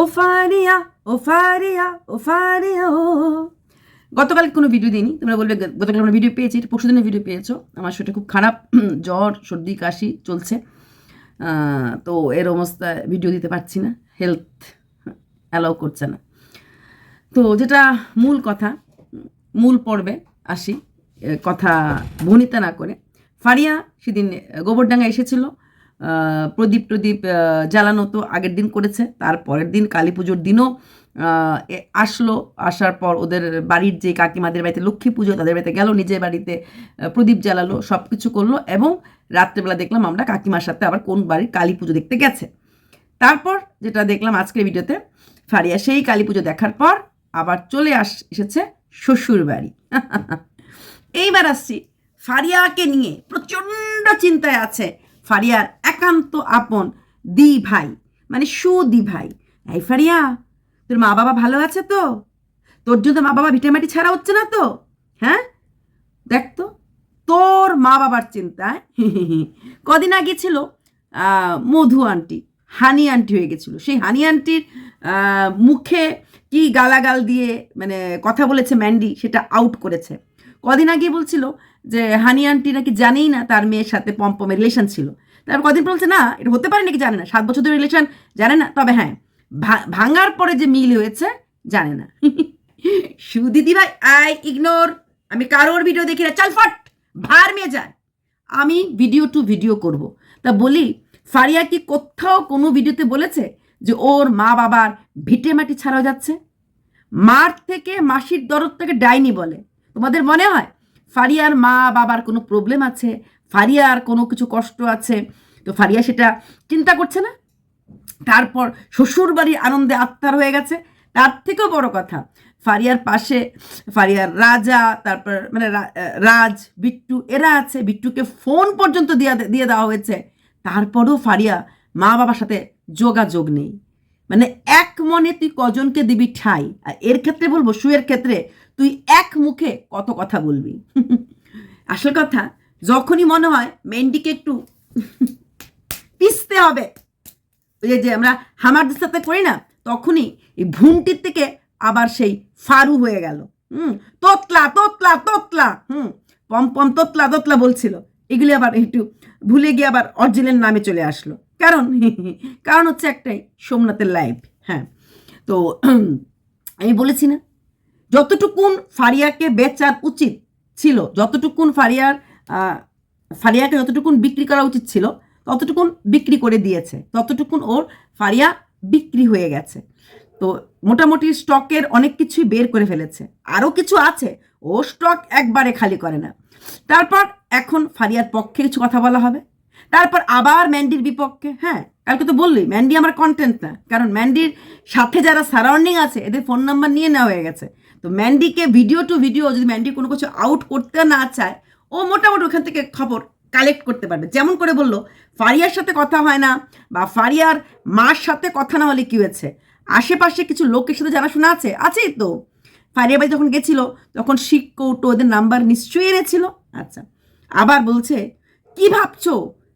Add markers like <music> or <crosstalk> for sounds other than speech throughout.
ও ফারিয়া ও ফারিয়া ও ফারিয়া, ও। গতকাল কোনো ভিডিও দিইনি, তোমরা বলবে গতকাল আমরা ভিডিও পেয়েছি পরশু দিনের ভিডিও পেয়েছ। আমার শরীরটা খুব খারাপ জ্বর, সর্দি, কাশি চলছে। তো এর অবস্থায় ভিডিও দিতে পারছি না হেলথ অ্যালাউ করছে না। তো যেটা মূল কথা, মূল পর্বে আসি কথা ভনিতা না করে। ফারিয়া সেদিন গোবরডাঙ্গা এসেছিল প্রদীপ প্রদীপ জ্বালানো তো আগের দিন করেছে তার পরের দিন কালী পুজোর দিনও আসলো, আসার পর ওদের বাড়ির যে কাকিমাদের বাড়িতে লক্ষ্মী পুজো, তাদের বাড়িতে গেল, নিজের বাড়িতে প্রদীপ জ্বালালো সব কিছু করল এবং রাত্রেবেলা দেখলাম আমরা কাকিমার সাথে আবার কোন বাড়ির কালী পুজো দেখতে গেছে। তারপর যেটা দেখলাম আজকের ভিডিওতে, ফারিয়া সেই কালী পুজো দেখার পর আবার চলে আস, এসেছে শ্বশুর বাড়ি। <laughs> এইবার আসছি ফারিয়াকে নিয়ে, প্রচণ্ড চিন্তায় আছে ফারিয়ার একান্ত আপন দি ভাই মানে সুদি ভাই এই ফারিয়া, তোর মা বাবা ভালো আছে তো? তোর জন্য মা বাবা ভিটামাটি ছাড়া হচ্ছে না তো? হ্যাঁ? দেখ তো, তোর মা বাবার চিন্তায় <laughs> কদিন আগে ছিল মধু আন্টি, হানি আন্টি হয়ে গেছিল। সেই হানি আন্টির মুখে কি গালাগাল দিয়ে মানে কথা বলেছে ম্যান্ডি, সেটা আউট করেছে। কদিন আগে বলছিল যে, হানি আন্টি নাকি জানেই না তার মেয়ের সাথে পম্পমের রিলেশন ছিল। তারপর কদিন বলছে, না, এটা হতে পারে নাকি? জানে না। সাত বছর ধরে রিলেশন জানে না। তবে হ্যাঁ ভাঙার পরে যে মিল হয়েছে, জানে না। <laughs> সুদিদি ভাই, আই ইগনোর। আমি কারোর ভিডিও দেখি না। চাল ফট, ভার মেয়ে যায়। আমি ভিডিও টু ভিডিও করব। তা বলি, ফারিয়া কি কোথাও কোনো ভিডিওতে বলেছে যে ওর মা বাবার ভিটে মাটি ছাড়াও যাচ্ছে? মার থেকে মাসির দরদ থেকে ডাইনি বলে। তোমাদের মনে হয় ফারিয়ার মা বাবার কোনো প্রবলেম আছে? ফারিয়ার কোনো কিছু কষ্ট আছে? তো ফারিয়া সেটা চিন্তা করছে না। তারপর শ্বশুর বাড়ির আনন্দে আত্মার হয়ে গেছে। তার থেকেও বড় কথা, ফারিয়ার পাশে ফারিয়ার রাজা, তারপর মানে রাজ, বিট্টু, এরা আছে। বিট্টুকে ফোন পর্যন্ত দিয়ে দিয়ে দেওয়া হয়েছে। তারপরেও ফারিয়া মা বাবার সাথে যোগাযোগ নেই। মানে এক মনে তুই কজনকে দিবি ঠাই? আর এর ক্ষেত্রে বলব শুয়ের ক্ষেত্রে তুই এক মুখে কত কথা বলবি? <laughs> আসল কথা যখনই মনে হয় মেন্ডিকে একটু পিসতে হবে যে- যে আমরা হামারদের সাথে করি না, তখনই এই ভুমটির থেকে আবার সেই ফারু হয়ে গেল। হুম, তোতলা তোতলা তোতলা, হুম, পম পম তোতলা তোতলা বলছিল। এগুলি আবার একটু ভুলে গিয়ে আবার অরিজিনাল নামে চলে আসলো। কারণ কারণ হচ্ছে একটাই, সোমনাথের লাইফ হ্যাঁ। তো, আমি বলেছি না, যতটুকুন ফারিয়াকে বেচার উচিত ছিল, যতটুকুন ফারিয়ার ফারিয়াকে যতটুকুন বিক্রি করা উচিত ছিল, ততটুকুন বিক্রি করে দিয়েছে। ততটুকুন ওর ফারিয়া বিক্রি হয়ে গেছে। তো মোটামুটি স্টকের অনেক কিছুই বের করে ফেলেছে। আরও কিছু আছে, ও স্টক একবারে খালি করে না। তারপর এখন ফারিয়ার পক্ষে কিছু কথা বলা হবে। তারপর আবার ম্যান্ডির বিপক্ষে হ্যাঁ কালকে তো বললি ম্যান্ডি আমার কন্টেন্ট না, কারণ ম্যান্ডির সাথে যারা সারাউন্ডিং আছে, এদের ফোন নাম্বার নিয়ে নেওয়া হয়ে গেছে। তো ম্যান্ডিকে ভিডিও টু ভিডিও যদি ম্যান্ডি কোনো কিছু আউট করতে না চায় ও মোটামুটি ওখান থেকে খবর কালেক্ট করতে পারবে। যেমন করে বলল, ফারিয়ার সাথে কথা হয় না বা ফারিয়ার মার সাথে কথা না হলে কী হয়েছে? আশেপাশে কিছু লোকের সাথে জানাশোনা আছে? আছেই তো। ফারিয়া ভাই যখন গেছিল, তখন শিক কৌটো ওদের নাম্বার নিশ্চয়ই এনেছিল। আচ্ছা আবার বলছে, কি ভাবছ?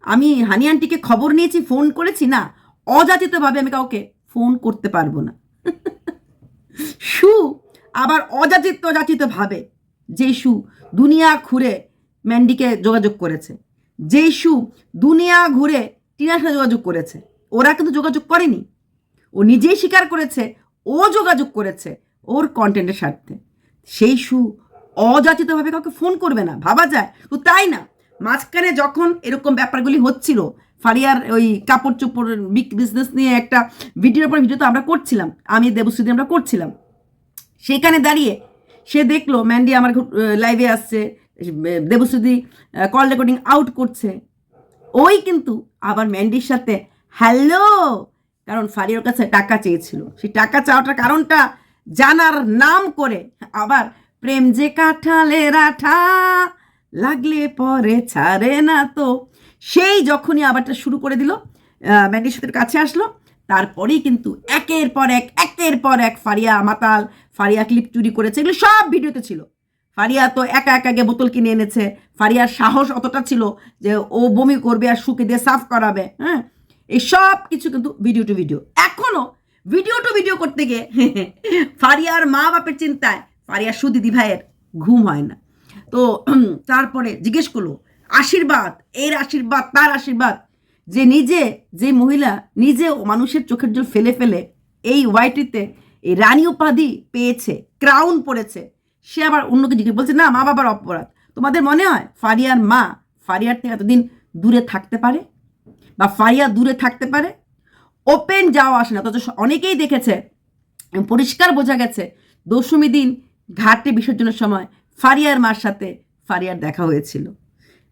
আমি হানি আন্টিকে খবর নিয়েছি ফোন করেছি না? অযাচিতভাবে আমি কাউকে ফোন করতে পারব না। <laughs> সু, আবার অযাচিত অযাচিতভাবে যে সু, দুনিয়া ঘুরে ম্যান্ডিকে যোগাযোগ করেছে। যে সু দুনিয়া ঘুরে টিনার সাথে যোগাযোগ করেছে। ওরা কিন্তু যোগাযোগ করেনি। ও নিজেই স্বীকার করেছে, ও যোগাযোগ করেছে ওর কন্টেন্টের স্বার্থে। সেই সু অযাচিতভাবে কাউকে ফোন করবে না, ভাবা যায়। তো তাই না, মাঝখানে যখন এরকম ব্যাপারগুলি হচ্ছিল, ফারিয়ার ওই কাপড় চোপড় বিজনেস নিয়ে একটা ভিডিওর পর ভিডিও তো আমরা করছিলাম, আমি দেবশ্রীদি আমরা করছিলাম। সেখানে দাঁড়িয়ে সে দেখল, ম্যান্ডি আমার লাইভে আসছে দেবশ্রীদি কল রেকর্ডিং আউট করছে। ওই কিন্তু আবার ম্যান্ডির সাথে হ্যালো কারণ ফারিয়ার কাছে টাকা চেয়েছিল। সেই টাকা চাওয়াটার কারণটা জানার নাম করে আবার প্রেম যে কাঠালের আঠা লাগলে পরে ছাড়ে না তো। সেই যখনই আবারটা শুরু করে দিল ম্যান্ডির সাথে কাছে আসলো। তারপরেই কিন্তু একের পর এক, একের পর এক ফারিয়া, মাতাল ফারিয়া ক্লিপ চুরি করেছে। এগুলো সব ভিডিওতে ছিল। ফারিয়া তো একা একা গিয়ে বোতল কিনে এনেছে। ফারিয়ার সাহস অতটা ছিল যে ও বমি করবে আর শুকে দিয়ে সাফ করাবে হ্যাঁ? এই সব কিছু কিন্তু ভিডিও টু ভিডিও এখনও ভিডিও টু ভিডিও করতে গিয়ে <laughs> ফারিয়ার মা বাপের চিন্তায় ফারিয়ার সুদিদি ভাইয়ের ঘুম হয় না। তো তারপরে জিজ্ঞেস করল, আশীর্বাদ, এর আশীর্বাদ, তার আশীর্বাদ? যে নিজে, যে মহিলা নিজে মানুষের চোখের জল ফেলে ফেলে এই ওয়াইটিতে এই রানী উপাধি পেয়েছে ক্রাউন পড়েছে সে আবার অন্যকে জিজ্ঞেস বলছে না, মা বাবার অপরাধ। তোমাদের মনে হয় ফারিয়ার মা ফারিয়ার থেকে এতদিন দূরে থাকতে পারে? বা ফারিয়া দূরে থাকতে পারে? ওপেন যাওয়া আসে না, অথচ অনেকেই দেখেছে, পরিষ্কার বোঝা গেছে, দশমী দিন ঘাটে বিসর্জনের সময় ফারিয়ার মার সাথে ফারিয়ার দেখা হয়েছিল।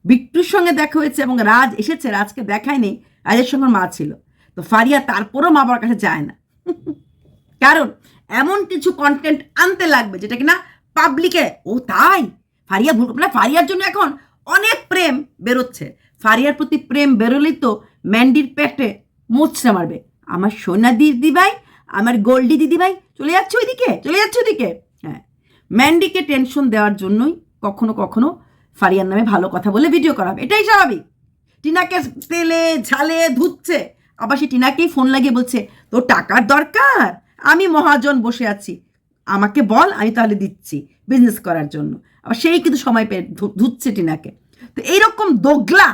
বিট্টুর সঙ্গে দেখা হয়েছে এবং রাজ এসেছে, রাজকে দেখায়নি রাজের সঙ্গে মা ছিল। তো ফারিয়া তারপরও মা বাবার কাছে যায় না। কারণ এমন কিছু কন্টেন্ট আনতে লাগবে, যেটা কিনা পাবলিকে ও তাই? ফারিয়া ভুল মানে ফারিয়ার জন্য এখন অনেক প্রেম বেরোচ্ছে। ফারিয়ার প্রতি প্রেম বেরোলেই তো ম্যান্ডির পেটে মুচড়ে মারবে। আমার সোনা দিদি ভাই আমার গোল্ডি দিদি ভাই চলে যাচ্ছে ওইদিকে, চলে যাচ্ছে ওইদিকে। হ্যাঁ। ম্যান্ডিকে টেনশন দেওয়ার জন্যই কখনো কখনো ফারিয়ার নামে ভালো কথা বলে ভিডিও করা হবে। এটাই স্বাভাবিক। টিনাকে তেলে, ঝালে, ধুচ্ছে। আবার সে টিনাকেই ফোন লাগিয়ে বলছে, তোর টাকার দরকার? আমি মহাজন বসে আছি। আমাকে বল, আমি তাহলে দিচ্ছি বিজনেস করার জন্য। আবার সেই কিন্তু সময় পেয়ে ধুচ্ছে টিনাকে। তো এইরকম দোগলা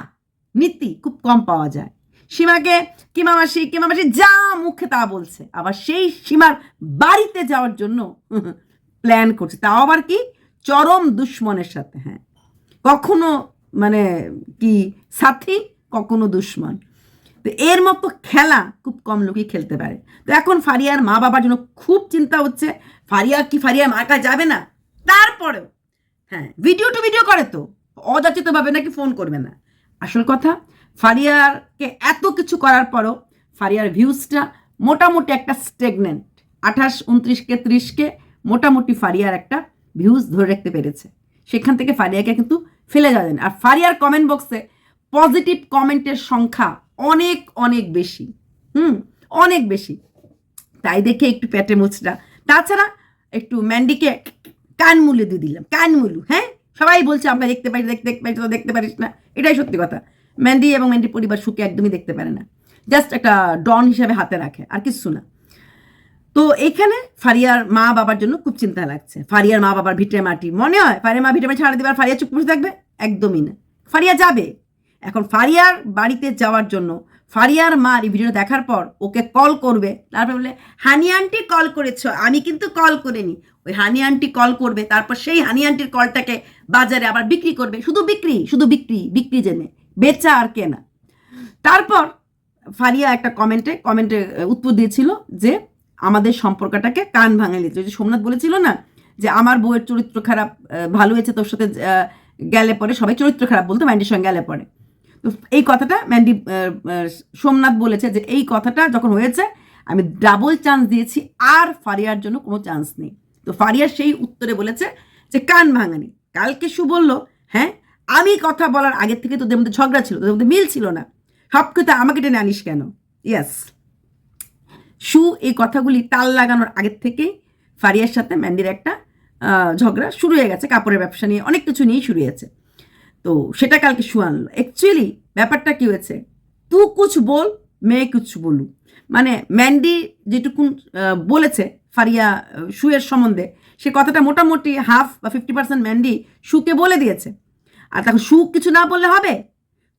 নীতি খুব কম পাওয়া যায়। সীমাকে কিমা মাসি কিমা মাসি যা মুখে তা বলছে। আবার সেই সীমার বাড়িতে যাওয়ার জন্য প্ল্যান করছে। তাও আবার কি? চরম দুশ্মনের সাথে হ্যাঁ। কখনো মানে কি সাথী, কখনো দুশ্মন। তো এর মতো খেলা খুব কম লোকই খেলতে পারে। তো এখন ফারিয়ার মা বাবার জন্য খুব চিন্তা হচ্ছে। ফারিয়া কি ফারিয়া মার কাছে যাবে না? তারপরেও হ্যাঁ ভিডিও টু ভিডিও করে তো, অযাচিতভাবে নাকি ফোন করবে না। আসল কথা, ফারিয়ারকে এত কিছু করার পরও ফারিয়ার ভিউজটা মোটামুটি একটা স্টেগনেন্ট আঠাশ, উনত্রিশকে, ত্রিশকে মোটামুটি ফারিয়ার একটা ভিউজ ধরে রাখতে পেরেছে। সেখান থেকে ফারিয়াকে কিন্তু ফেলে যাবেন আর ফারিয়ার কমেন্ট বক্সে পজিটিভ কমেন্টের সংখ্যা অনেক অনেক বেশি। হুম, অনেক বেশি। তাই দেখে একটু পেটে মুচড়া তাছাড়া একটু ম্যান্ডিকে কান মুলে দিয়ে দিলাম। কান মুলু হ্যাঁ? সবাই বলছে, আমরা দেখতে পারি দেখতে পারি দেখতে পারিস না। এটাই সত্যি কথা। ম্যান্ডি এবং ম্যান্ডি পরিবার সুখে একদমই দেখতে পারে না। জাস্ট একটা ডন হিসাবে হাতে রাখে, আর কিছু না। তো এখানে ফারিয়ার মা বাবার জন্য খুব চিন্তা লাগছে। ফারিয়ার মা বাবার ভিটে মাটি। মনে হয় ফারিয়ার মা ভিটে মাটি ছাড়া দেবে আর ফারিয়া চুপ বসে থাকবে? একদমই না। ফারিয়া যাবে। এখন ফারিয়ার বাড়িতে যাওয়ার জন্য, ফারিয়ার মা এই ভিডিও দেখার পর ওকে কল করবে। তারপর বলে, হানি আন্টি কল করেছ, আমি কিন্তু কল করিনি। ওই হানি আন্টি কল করবে, তারপর সেই হানি আন্টির কলটাকে বাজারে আবার বিক্রি করবে। শুধু বিক্রি শুধু বিক্রি বিক্রি জেনে। বেচা আর কেনা। তারপর ফারিয়া একটা কমেন্টে কমেন্টে উত্তর দিয়েছিল যে, আমাদের সম্পর্কটাকে কান ভাঙে নিয়েছে ওই যে সোমনাথ বলেছিল না, যে, আমার বউয়ের চরিত্র খারাপ ভালো হয়েছে, তোর সাথে গেলে পরে সবাই চরিত্র খারাপ বলতো ম্যান্ডির সঙ্গে গেলে পরে। তো এই কথাটা ম্যান্ডি সোমনাথ বলেছে যে এই কথাটা যখন হয়েছে, আমি ডাবল চান্স দিয়েছি, আর ফারিয়ার জন্য কোনো চান্স নেই। তো ফারিয়া সেই উত্তরে বলেছে যে, কান ভাঙানি। কালকে শু বলল হ্যাঁ আমি কথা বলার আগের থেকে তোদের মধ্যে ঝগড়া ছিল, তোদের মধ্যে মিল ছিল না। সব কথা আমাকে টেনে আনিস কেন? ইয়েস সু এই কথাগুলি তাল লাগানোর আগের থেকেই ফারিয়ার সাথে ম্যান্ডির একটা ঝগড়া শুরু হয়ে গেছে। কাপড়ের ব্যবসা নিয়ে অনেক কিছু নিয়েই শুরু হয়েছে। তো সেটা কালকে শু আনলো। অ্যাকচুয়ালি ব্যাপারটা কি হয়েছে? তু কুছ বল মেয়ে কুছ বলু। মানে ম্যান্ডি যেটুকুন বলেছে ফারিয়া শুয়ের সম্বন্ধে, সে কথাটা মোটামুটি হাফ বা ফিফটি পার্সেন্ট ম্যান্ডি শুকে বলে দিয়েছে। আর তখন সু কিছু না বললে হবে?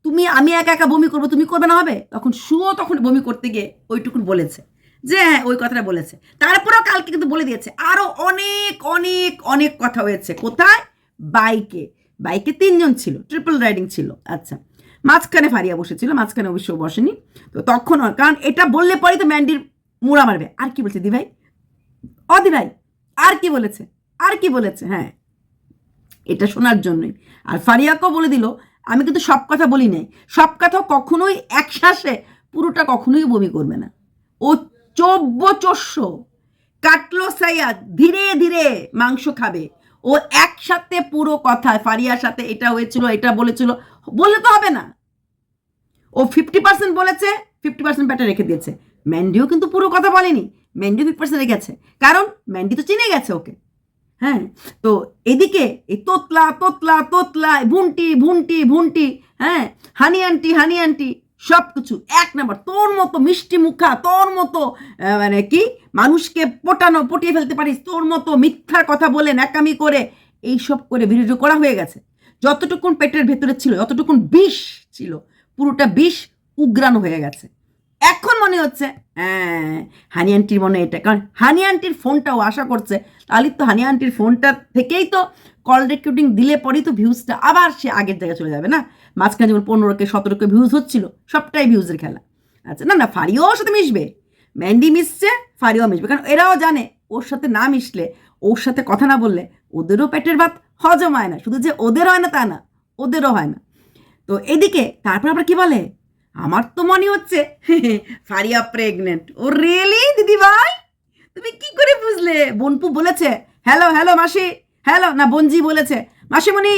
তুমি, আমি একা একা বমি করব, তুমি করবে না হবে? তখন শুও তখন বমি করতে গিয়ে ওইটুকুন বলেছে। যে হ্যাঁ ওই কথাটা বলেছে। তারপরেও কালকে কিন্তু বলে দিয়েছে। আরও অনেক অনেক অনেক কথা হয়েছে। কোথায়? বাইকে। বাইকে তিনজন ছিল ট্রিপল রাইডিং ছিল। আচ্ছা মাঝখানে ফারিয়া বসেছিল, মাঝখানে অবশ্য বসেনি। তো তখন কারণ এটা বললে পরেই তো ম্যান্ডির মোড়া মারবে। আর কি বলছে দি ভাই ও দি ভাই আর কি বলেছে? আর কি বলেছে? হ্যাঁ এটা শোনার জন্যই। আর ফারিয়াকেও বলে দিল, আমি কিন্তু সব কথা বলি নাই। সব কথা কখনোই একশ্বাসে পুরোটা কখনোই বমি করবে না। ও চব্য চস্য কাটলো সাইয়া ধীরে ধীরে মাংস খাবে। ও একসাথে পুরো কথা, ফারিয়ার সাথে এটা হয়েছিল, এটা বলেছিল, বললে তো হবে না। ও ফিফটি পার্সেন্ট বলেছে ফিফটি পার্সেন্ট ব্যাটা রেখে দিয়েছে। ম্যান্ডিও কিন্তু পুরো কথা বলেনি, ম্যান্ডিও ফিফটি পার্সেন্ট রেখেছে কারণ ম্যান্ডি তো চিনে গেছে ওকে। হ্যাঁ তো এদিকে এই তোতলা তোতলা তোতলা, ভুনটি, ভুন্টি, ভুনটি হ্যাঁ হানি আন্টি হানি আন্টি সব কিছু এক নম্বর, তোর মতো মিষ্টি মুখা, তোর মতো মানে কি মানুষকে পটানো পটিয়ে ফেলতে পারিস। তোর মতো মিথ্যার কথা বলে ন্যাকামি করে এইসব করে ভিডিও করা হয়ে গেছে। যতটুকুন পেটের ভেতরে ছিল, যতটুকুন বিষ ছিল, পুরোটা বিষ উগ্রানো হয়ে গেছে। এখন মনে হচ্ছে হ্যাঁ হানি আন্টির মনে এটা। কারণ হানি আন্টির ফোনটাও আশা করছে, তাহলে তো হানি আন্টির ফোনটা থেকেই তো কল রেকর্ডিং দিলে পরেই তো ভিউজটা আবার সে আগের জায়গায় চলে যাবে না? মাঝখানে যেমন পনেরোকে, সতেরোকে ভিউজ হচ্ছিল, সবটাই ভিউজের খেলা। আচ্ছা না না, ফারিও সাথে মিশবে। ম্যান্ডি মিশছে ফারিও মিশবে। কারণ এরাও জানে, ওর সাথে না মিশলে, ওর সাথে কথা না বললে, ওদেরও পেটের ভাত হজম হয় না। শুধু যে ওদের হয় না, তা না, ওদেরও হয় না। তো এদিকে, তারপর আবার কি বলে? আমার তো মনে হচ্ছে <laughs> ফারিয়া প্রেগনেন্ট ও রিয়েলি দিদি ভাই তুমি কি করে বুঝলে? বনপু বলেছে হ্যালো হ্যালো মাসি। হ্যালো না, বনজি বলেছে, মাসিমণি,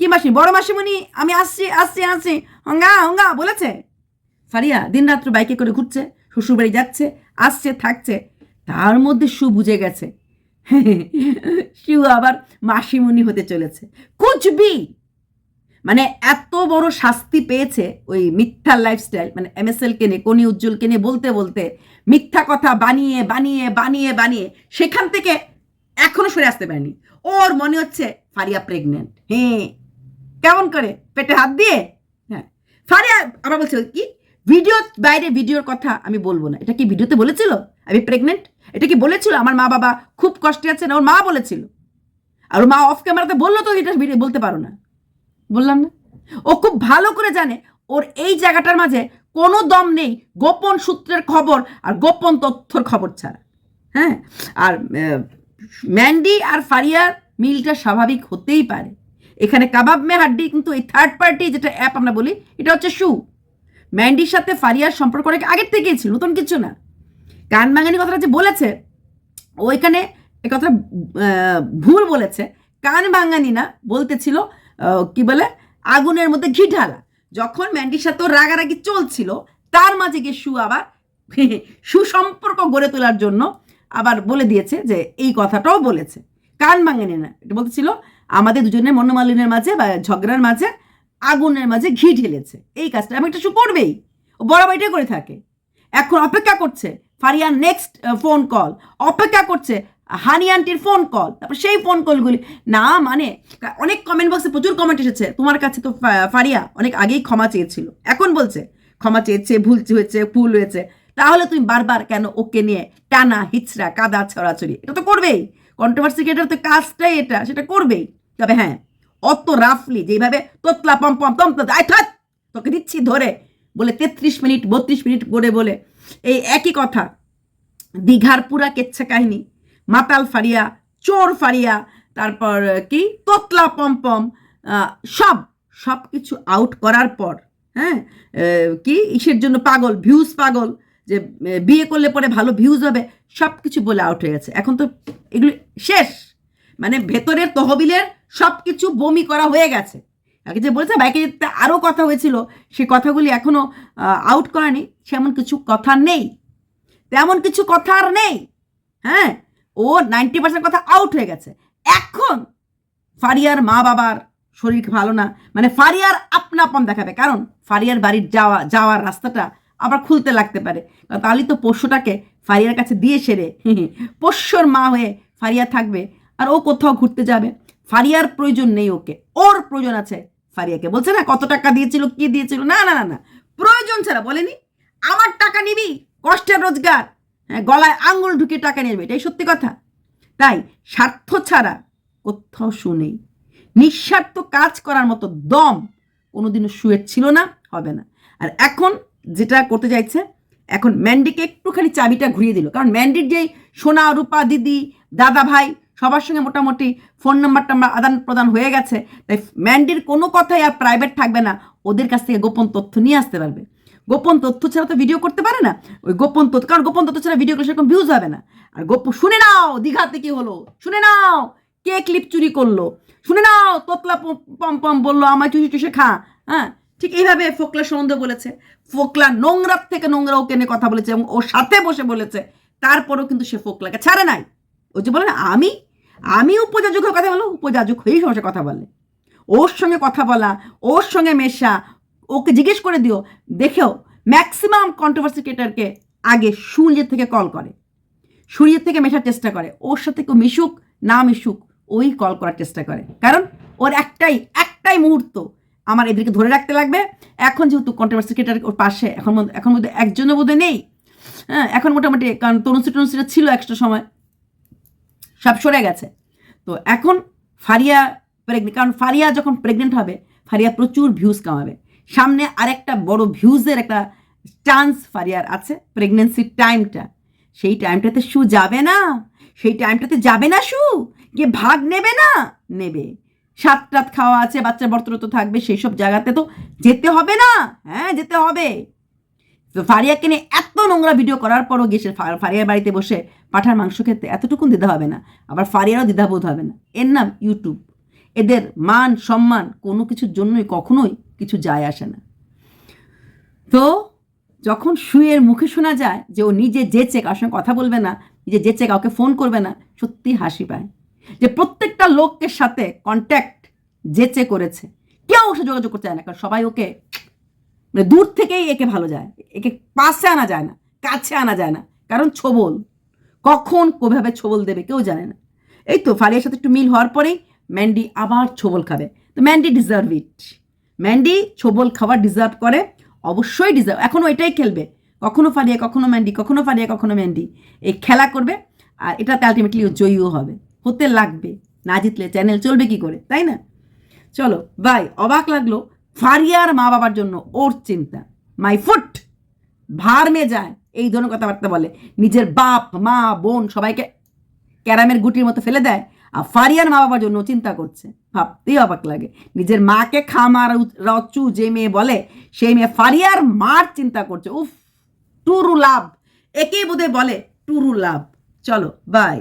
কি মাসি? বড় মাসিমণি? আমি আসছি আসছি আসছি। হঙ্গা হঙ্গা, বলেছে। ফারিয়া দিন রাত্র বাইকে করে ঘুরছে শ্বশুরবাড়ি যাচ্ছে, আসছে, থাকছে, তার মধ্যে সু বুঝে গেছে। <laughs> শিউ আবার মাসিমণি হতে চলেছে। কুচবি মানে এত বড় শাস্তি পেয়েছে ওই মিথ্যা লাইফস্টাইল মানে এমএসএলকে নিয়ে, কনি উজ্জ্বলকে নিয়ে বলতে বলতে, মিথ্যা কথা বানিয়ে বানিয়ে বানিয়ে বানিয়ে, সেখান থেকে এখনও সরে আসতে পারেনি। ওর মনে হচ্ছে ফারিয়া প্রেগনেন্ট হ্যাঁ। কেমন করে? পেটে হাত দিয়ে? হ্যাঁ। ফারিয়া আবার বলছে, কি? ভিডিও বাইরে ভিডিওর কথা আমি বলব না। এটা কি ভিডিওতে বলেছিল? আমি প্রেগনেন্ট এটা কি বলেছিল? আমার মা বাবা খুব কষ্টে আছেন, ওর মা বলেছিল। আর মা অফ ক্যামেরাতে বলল তো এটা ভিডিও বলতে পারো না। বললাম না। ও খুব ভালো করে জানে, ওর এই জায়গাটার মাঝে কোনো দম নেই, গোপন সূত্রের খবর আর গোপন তথ্যর খবর ছাড়া। হ্যাঁ? আর ম্যান্ডি আর ফারিয়ার মিলটা স্বাভাবিক হতেই পারে। এখানে কাবাব মে হাড্ডি, কিন্তু এই থার্ড পার্টি যেটা অ্যাপ আমরা বলি, এটা হচ্ছে শু ম্যান্ডির সাথে ফারিয়ার সম্পর্ক অনেক আগের থেকেই ছিল, নতুন কিছু না। কান ভাঙানি কথাটা যে বলেছে, ও এখানে এ কথাটা ভুল বলেছে। কান ভাঙানি না বলতেছিল কি বলে, আগুনের মধ্যে ঘি ঢালা। যখন ম্যান্ডির সাথে রাগারাগি চলছিল, তার মাঝে গিয়ে সু আবার <laughs> সুসম্পর্ক গড়ে তোলার জন্য আবার বলে দিয়েছে যে, এই কথাটাও বলেছে। কান ভাঙেনি না, এটা বলতেছিল আমাদের দুজনের মনোমালিনের মাঝে বা ঝগড়ার মাঝে আগুনের মাঝে ঘি ঢেলেছে। এই কাজটা আমি একটা শু করবেই। ও বড় বাড়িটাই করে থাকে। এখন অপেক্ষা করছে ফারিয়ার নেক্সট ফোন কল অপেক্ষা করছে হানি আন্টির ফোন কল তারপর সেই ফোন কলগুলি না মানে অনেক কমেন্ট বক্সে প্রচুর কমেন্ট এসেছে। তোমার কাছে তো ফারিয়া অনেক আগেই ক্ষমা চেয়েছিল। এখন বলছে, ক্ষমা চেয়েছে, ভুল হয়েছে ভুল হয়েছে। তাহলে তুমি বারবার কেন ওকে নিয়ে টানা, হিচড়া, কাদা, ছড়াছড়ি? এটা তো করবেই। কন্ট্রোভার্সি ক্রিয়েটার তো কাজটাই এটা, সেটা করবেই। তবে হ্যাঁ অত রাফলি যেভাবে তোতলা পম পম তম তোকে দিচ্ছি ধরে, বলে তেত্রিশ মিনিট, বত্রিশ মিনিট করে বলে। এই একই কথা, দীঘার পুরা কেচ্ছা কাহিনী, মাতাল ফারিয়া, চোর ফারিয়া, তারপর কি, তোতলা পমপম সব সব কিছু আউট করার পর হ্যাঁ কি, ইসের জন্য পাগল ভিউজ পাগল, যে বিয়ে করলে পরে ভালো ভিউজ হবে, সব কিছু বলে আউট হয়ে গেছে। এখন তো এগুলি শেষ মানে ভেতরের তহবিলের সব কিছু বমি করা হয়ে গেছে। আগে যে বলেছে বাইকে যেতে আরও কথা হয়েছিল, সে কথাগুলি এখনও আউট করা নেই সেমন কিছু কথা নেই। তেমন কিছু কথা আর নেই। হ্যাঁ ও নাইনটি পার্সেন্ট কথা আউট হয়ে গেছে। এখন ফারিয়ার মা বাবার শরীর ভালো না মানে ফারিয়ার আপনাপন দেখাবে। কারণ ফারিয়ার বাড়ির যাওয়া, যাওয়ার রাস্তাটা আবার খুলতে লাগতে পারে। তাহলে তো পোষ্যটাকে ফারিয়ার কাছে দিয়ে সেরে, <laughs> পোষ্যর মা হয়ে ফারিয়া থাকবে। আর ও কোথাও ঘুরতে যাবে। ফারিয়ার প্রয়োজন নেই ওকে। ওর প্রয়োজন আছে ফারিয়াকে। বলছে না, কত টাকা দিয়েছিল, কি দিয়েছিল? না না না না। প্রয়োজন ছাড়া বলেনি। আমার টাকা নিবি, কষ্টের রোজগার। হ্যাঁ গলায় আঙুল ঢুকে টাকা নেবে এটাই সত্যি কথা। তাই স্বার্থ ছাড়া কোথাও শুনেই নিঃস্বার্থ কাজ করার মতো দম কোনোদিনও শুয়ে ছিল না, হবে না। আর এখন যেটা করতে চাইছে, এখন ম্যান্ডিকে একটুখানি চাবিটা ঘুরিয়ে দিল। কারণ ম্যান্ডির যেই সোনা, রূপা, দিদি দাদা ভাই সবার সঙ্গে মোটামুটি ফোন নাম্বারটা আমরা আদান প্রদান হয়ে গেছে। তাই ম্যান্ডির কোনো কথাই আর প্রাইভেট থাকবে না। ওদের কাছ থেকে গোপন তথ্য নিয়ে আসতে পারবে। গোপন তথ্য ছাড়া তো ভিডিও করতে পারে না। ওই গোপন তথ্য, কারণ গোপন তথ্য ছাড়া ভিডিও করলে সেরকম ভিউজ হবে না। আর গোপ, শুনে নাও দীঘাতে কি হলো। শুনে নাও কে ক্লিপ চুরি করল। শুনে নাও তোতলা পম- পম বলল, আমায় চুষে চুষে খা। হ্যাঁ ঠিক এইভাবে ফোকলা সম্বন্ধে বলেছে। ফোকলা নোংরার থেকে নোংরা ওকে নিয়ে কথা বলেছে এবং ওর সাথে বসে বলেছে। তারপরেও কিন্তু সে ফোকলাকে ছাড়ে নাই। ওই যে বলে না, আমি আমি উপযাজক কথা বলো উপযাজক হয়েই সাথে কথা বলে। ওর সঙ্গে কথা বলা, ওর সঙ্গে মেশা, ওকে জিজ্ঞেস করে দিও, দেখেও ম্যাক্সিমাম কন্ট্রোভার্সি ক্রিয়েটারকে আগে সূর্যের থেকে কল করে। সূর্যের থেকে মেশার চেষ্টা করে। ওর সাথে কেউ মিশুক, না মিশুক, ওই কল করার চেষ্টা করে। কারণ ওর একটাই একটাই মুহূর্ত আমার এদেরকে ধরে রাখতে লাগবে। এখন যেহেতু কন্ট্রোভার্সি ক্রিয়েটার ওর পাশে, এখন এখন মধ্যে একজনও বোধহয় নেই। হ্যাঁ এখন মোটামুটি, কারণ তনুশ্রী টনুশ্রীটা ছিল একটা সময়। সব সরে গেছে। তো এখন ফারিয়া প্রেগনেন্ট কারণ ফারিয়া যখন প্রেগনেন্ট হবে, ফারিয়া প্রচুর ভিউজ কামাবে। সামনে আরেকটা বড় ভিউজের একটা চান্স ফারিয়ার আছে প্রেগনেন্সির টাইমটা সেই টাইমটাতে শু যাবে না। সেই টাইমটাতে যাবে না শু গিয়ে ভাগ নেবে না? নেবে। সাত রাত খাওয়া আছে, বাচ্চার বর্তরত থাকবে, সেই সব জায়গাতে তো যেতে হবে না। হ্যাঁ যেতে হবে। তো ফারিয়াকে নিয়ে এত নোংরা ভিডিও করার পরও সে ফারিয়ার বাড়িতে বসে পাঠার মাংস খেতে এতটুকুন দিতে হবে না। আবার ফারিয়ারও দ্বিধাবোধ হবে না। এর নাম ইউটিউব এদের মান, সম্মান কোনো কিছুর জন্যই কখনোই কিছু যায় আসে না। তো যখন শুয়ের মুখে শোনা যায় যে ও নিজে যেচে কার সঙ্গে কথা বলবে না, নিজে যেচে কাউকে ফোন করবে না, সত্যি হাসি পায়। যে প্রত্যেকটা লোকের সাথে কন্ট্যাক্ট যেচে করেছে, কেউ সাথে যোগাযোগ করতে চায় না, কারণ সবাই ওকে মানে দূর থেকেই একে ভালো যায়। একে পাশে আনা যায় না, কাছে আনা যায় না। কারণ ছোবল। কখন, কোভাবে ছোবল দেবে কেউ জানে না। এই তো ফারিয়ার সাথে একটু মিল হওয়ার পরেই ম্যান্ডি আবার ছোবল খাবে। তো ম্যান্ডি ডিজার্ভ ইট ম্যান্ডি ছোবল খাবার ডিজার্ভ করে। অবশ্যই ডিজার্ভ এখনও এটাই খেলবে। কখনো ফারিয়া, কখনো ম্যান্ডি, কখনো ফারিয়া, কখনো ম্যান্ডি। এই খেলা করবে আর এটাতে আলটিমেটলি জয়ীও হবে। হতে লাগবে। না জিতলে চ্যানেল চলবে কি করে? তাই না? চলো বাই অবাক লাগল। ফারিয়ার মা বাবার জন্য ওর চিন্তা। মাই ফুট ভার মে যায়, এই ধরনের কথাবার্তা বলে। নিজের বাপ, মা, বোন সবাইকে ক্যারামের গুটির মতো ফেলে দেয় আর ফারিয়ার মা বাবার জন্য চিন্তা করছে। ভাবতেই অবাক লাগে। নিজের মাকে খামার রচু যে মেয়ে বলে সেই মেয়ে ফারিয়ার মার চিন্তা করছে। উফ, টুরু লাভ। একেই বোধহয় বলে টুরু লাভ। চলো বাই